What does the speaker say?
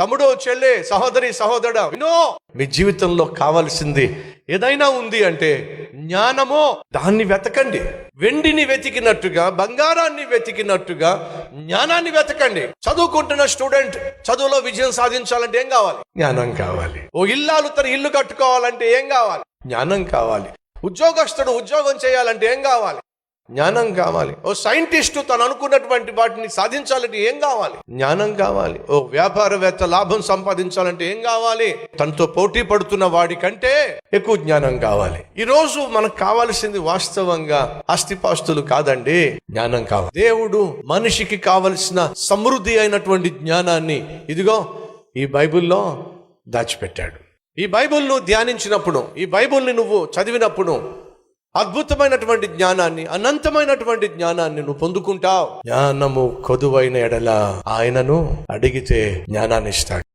తమ్ముడు చెల్లె సహోదరి సహోదరు వినో. మీ జీవితంలో కావలసింది ఏదైనా ఉంది అంటే జ్ఞానమో దాన్ని వెతకండి. వెండిని వెతికినట్టుగా బంగారాన్ని వెతికినట్టుగా జ్ఞానాన్ని వెతకండి. చదువుకుంటున్న స్టూడెంట్ చదువులో విజయం సాధించాలంటే ఏం కావాలి? జ్ఞానం కావాలి. ఓ ఇల్లాలు తన ఇల్లు కట్టుకోవాలంటే ఏం కావాలి? జ్ఞానం కావాలి. ఉద్యోగస్తుడు ఉద్యోగం చేయాలంటే ఏం కావాలి? జ్ఞానం కావాలి. ఓ సైంటిస్టు తను అనుకున్నటువంటి వాటిని సాధించాలంటే ఏం కావాలి? జ్ఞానం కావాలి. ఓ వ్యాపారవేత్త లాభం సంపాదించాలంటే ఏం కావాలి? తనతో పోటీ పడుతున్న వాడి కంటే ఎక్కువ జ్ఞానం కావాలి. ఈ రోజు మనకు కావాల్సింది వాస్తవంగా ఆస్తిపాస్తులు కాదండి జ్ఞానం కావాలి. దేవుడు మనిషికి కావలసిన సమృద్ధి అయినటువంటి జ్ఞానాన్ని ఇదిగో ఈ బైబిల్లో దాచిపెట్టాడు. ఈ బైబిల్ను ధ్యానించినప్పుడు ఈ బైబిల్ని నువ్వు చదివినప్పుడు అద్భుతమైనటువంటి జ్ఞానాన్ని అనంతమైనటువంటి జ్ఞానాన్ని నువ్వు పొందుకుంటావు. జ్ఞానము కొదువైన ఎడల ఆయనను అడిగితే జ్ఞానాన్ని ఇస్తాడు